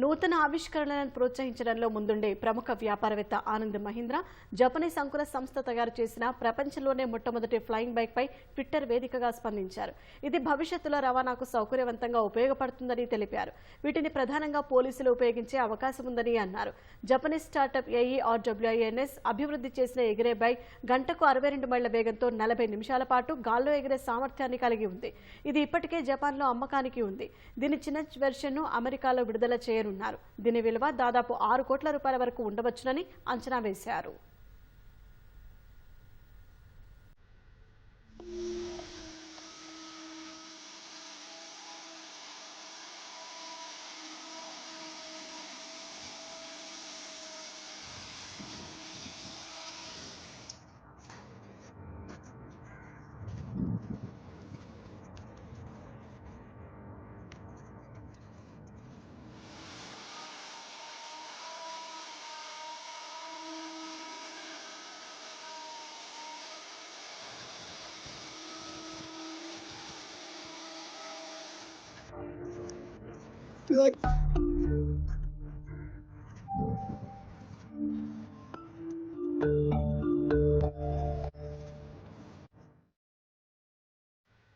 నూతన ఆవిష్కరణలను ప్రోత్సహించడంలో ముందుండే ప్రముఖ వ్యాపారవేత్త ఆనంద్ మహీంద్ర జపనీస్ అంకుర సంస్థ తయారు చేసిన ప్రపంచంలోనే మొట్టమొదటి ఫ్లయింగ్ బైక్ పై ట్విట్టర్ వేదికగా స్పందించారు. ఇది భవిష్యత్తులో రవాణాకు సౌకర్యవంతంగా ఉపయోగపడుతుందని తెలిపారు. వీటిని ప్రధానంగా పోలీసులు ఉపయోగించే అవకాశం ఉందని అన్నారు. జపనీస్ స్టార్టప్ ఏఈ ఆర్డబ్ల్యూఐఎన్ఎస్ అభివృద్ధి చేసిన ఎగిరే బైక్ గంటకు అరవై రెండు మైళ్ళ వేగంతో నలభై నిమిషాల పాటు గాల్లో ఎగిరే సామర్థ్యాన్ని కలిగి ఉంది. ఇది ఇప్పటికే జపాన్లో అమ్మకానికి ఉంది. దీని చిన్న వెర్షన్ను అమెరికాలో విడుదల పేరున్నారు. దీని విలువ దాదాపు ఆరు కోట్ల రూపాయల వరకు ఉండవచ్చునని అంచనా వేశారు. Be like.